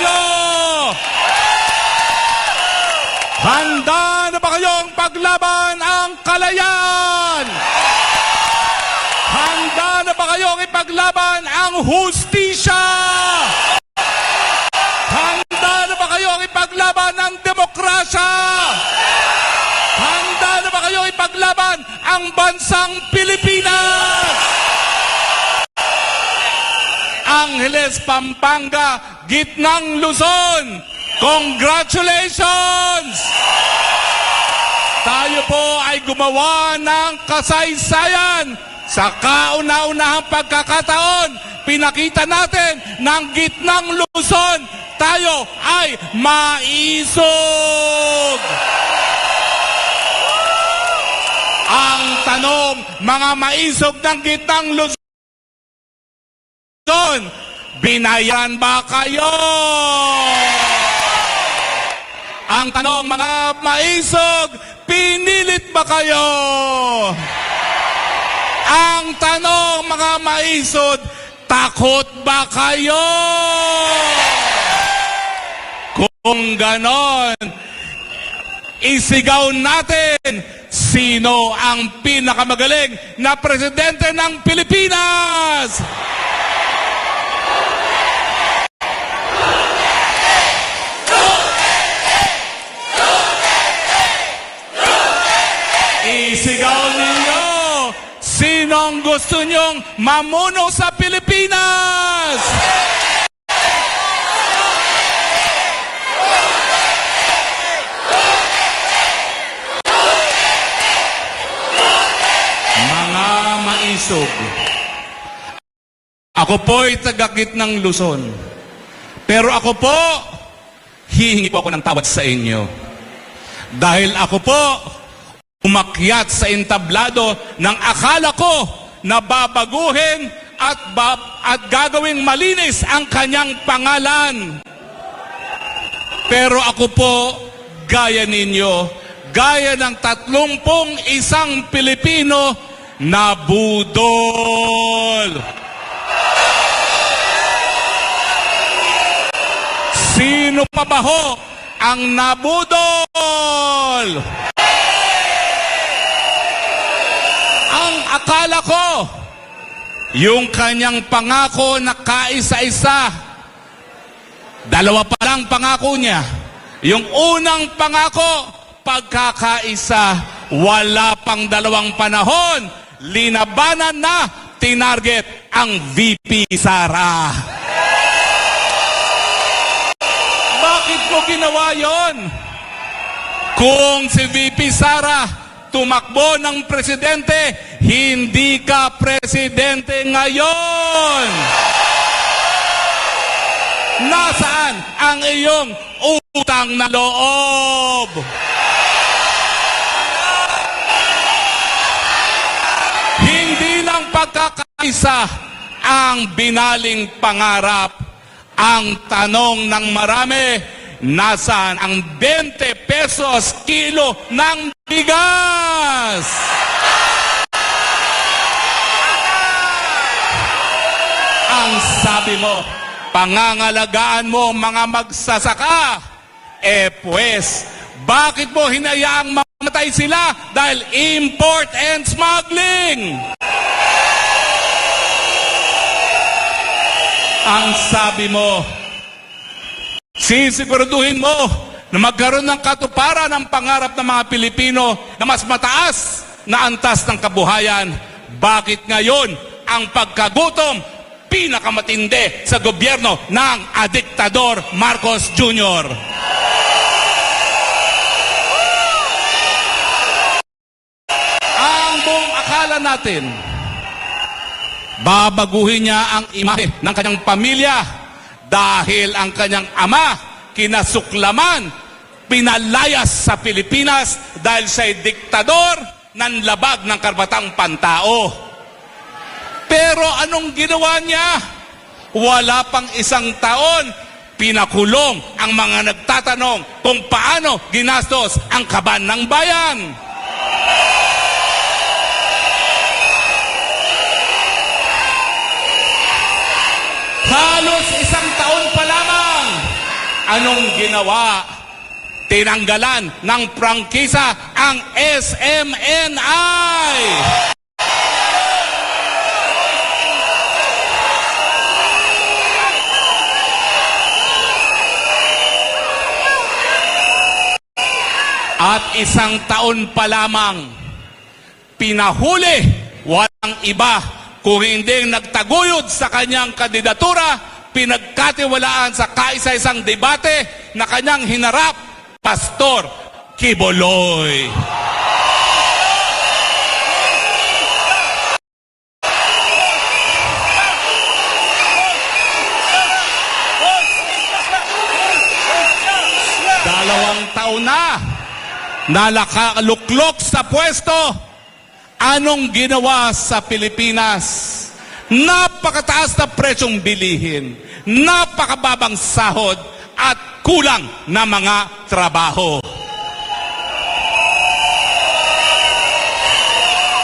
kayo? Handa na ba kayong paglaban ang kalayaan? Handa na ba kayong ipaglaban ang hustisya? Handa na ba kayong ipaglaban ang demokrasya? Handa na ba kayong ipaglaban ang bansang Pilipinas? Angeles, Pampanga, Gitnang Luzon. Congratulations! Tayo po ay gumawa ng kasaysayan sa kauna-unahang pagkakataon. Pinakita natin ng Gitnang Luzon. Tayo ay maisog! Ang tanong, mga maisog ng Gitnang Luzon, binayan ba kayo? Ang tanong mga maisog, pinilit ba kayo? Ang tanong mga maisod, takot ba kayo? Kung ganon, isigaw natin sino ang pinakamagaling na presidente ng Pilipinas? Isigaw ninyo! Sinong gusto nyong mamuno sa Pilipinas? Mga maisog. Ako po'y tagagit ng Luzon. Pero ako po, hihingi po ako ng tawad sa inyo. Dahil ako po, umakyat sa entablado ng akala ko na babaguhin at, ba- at gagawing malinis ang kanyang pangalan. Pero ako po, gaya ninyo, gaya ng tatlumpong isang Pilipino na budol. Sino pa ba ho ang nabudol? Ang akala ko, yung kanyang pangako na kaisa-isa, dalawa pa lang pangako niya. Yung unang pangako, pagkakaisa, wala pang dalawang panahon, linabanan na, tinarget ang VP Sara. Bakit mo ginawa yon? Kung si VP Sara tumakbo ng presidente, hindi ka presidente ngayon. Nasaan ang iyong utang na loob? Hindi lang pagkakaisa ang binaling pangarap. Ang tanong ng marami, nasaan ang 20 pesos kilo ng bigas? Ang sabi mo, pangangalagaan mo mga magsasaka. Eh pues, bakit mo hinayaang mamatay sila? Dahil import and smuggling. Ang sabi mo, sisiguraduhin mo na magkaroon ng katuparan ng pangarap ng mga Pilipino na mas mataas na antas ng kabuhayan. Bakit ngayon ang pagkagutom pinakamatindi sa gobyerno ng adiktador Marcos Jr.? Ang buong akala natin, babaguhin niya ang imahe ng kanyang pamilya dahil ang kanyang ama kinasuklaman, pinalayas sa Pilipinas dahil siya'y diktador ng labag ng karbatang pantao. Pero anong ginawa niya? Wala pang isang taon, pinakulong ang mga nagtatanong kung paano ginastos ang kaban ng bayan. Halos isang taon pa lamang, Anong ginawa? Tinanggalan ng prangkisa ang SMNI. At isang taon pa lamang, pinahuli, walang iba, kung hindi nagtaguyod sa kanyang kandidatura, pinagkatiwalaan sa kaisa-isang debate na kanyang hinarap, Pastor Kiboloy. Dalawang taon na nalakaluklok sa pwesto. Anong ginawa sa Pilipinas? Napakataas na presyong bilihin, napakababang sahod, at kulang na mga trabaho.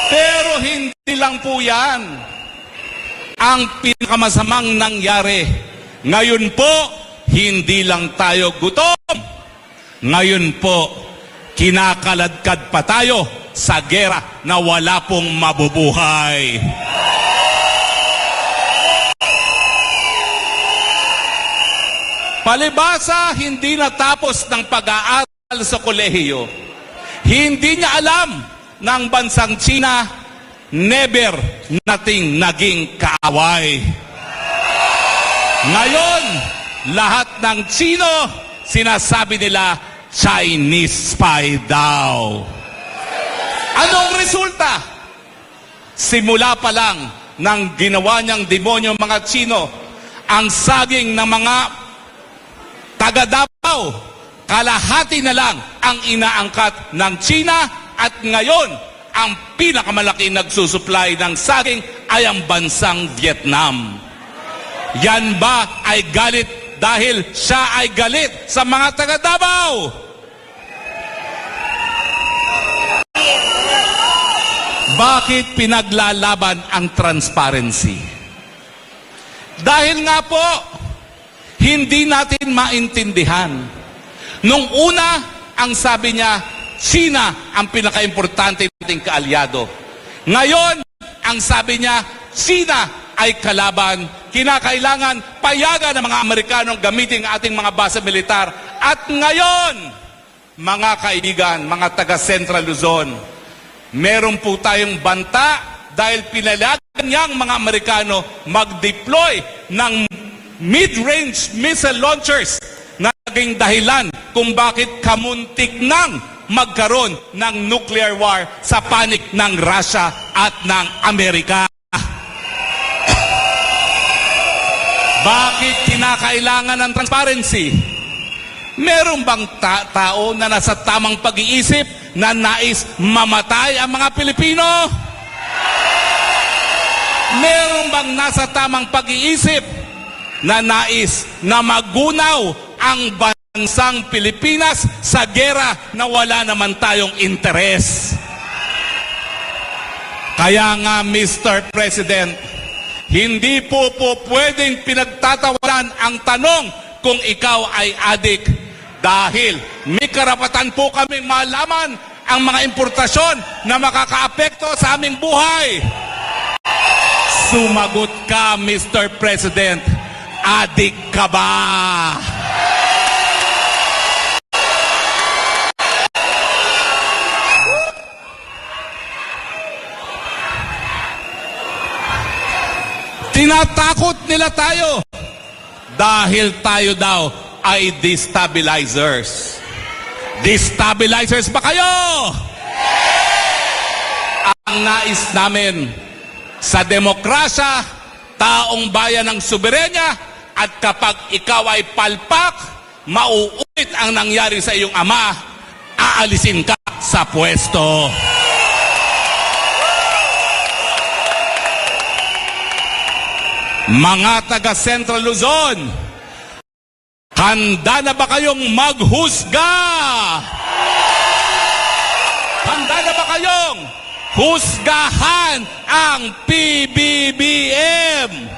Pero hindi lang po yan ang pinakamasamang nangyari. Ngayon po, hindi lang tayo gutom. Ngayon po, kinakaladkad pa tayo sa gera na wala pong mabubuhay. Palibasa, hindi natapos ng pag-aaral sa kolehiyo. Hindi niya alam ng bansang China, never nating naging kaaway. Ngayon, lahat ng Chino, sinasabi nila, Chinese spy daw. Anong resulta? Simula pa lang ng ginawa niyang demonyo mga Chino, ang saging ng mga taga Davao, kalahati na lang ang inaangkat ng China at ngayon, ang pinakamalaki nagsusupply ng saging ay ang bansang Vietnam. Yan ba ay galit dahil siya ay galit sa mga taga Bakit pinaglalaban ang transparency? Dahil nga po, hindi natin maintindihan. Nung una, ang sabi niya, China ang pinakaimportante nating kaalyado. Ngayon, ang sabi niya, China ay kalaban. Kinakailangan payagan ng mga Amerikanong gamitin ang ating mga base militar. At ngayon, mga kaibigan, mga taga Central Luzon, meron po tayong banta dahil pinalagan niyang mga Amerikano mag-deploy ng mid-range missile launchers na naging dahilan kung bakit kamuntik nang magkaroon ng nuclear war sa panik ng Russia at ng Amerika. Bakit kinakailangan ng transparency? Meron bang ta- tao na nasa tamang pag-iisip na nais mamatay ang mga Pilipino? Meron bang nasa tamang pag-iisip na nais na magunaw ang bansang Pilipinas sa gera na wala naman tayong interes? Kaya nga, Mr. President, hindi po po pwedeng pinagtatawanan ang tanong kung ikaw ay adik dahil may karapatan po kaming malaman ang mga importasyon na makakaapekto sa aming buhay. Sumagot ka, Mr. President. Adik ka ba? Tinatakot nila tayo dahil tayo daw ay destabilizers. Destabilizers ba kayo? Ang nais namin sa demokrasya, taong bayan ng soberenya, at kapag ikaw ay palpak, mauulit ang nangyari sa iyong ama, aalisin ka sa pwesto. Mga taga Central Luzon, handa na ba kayong maghusga? Handa na ba kayong husgahan ang PBBM?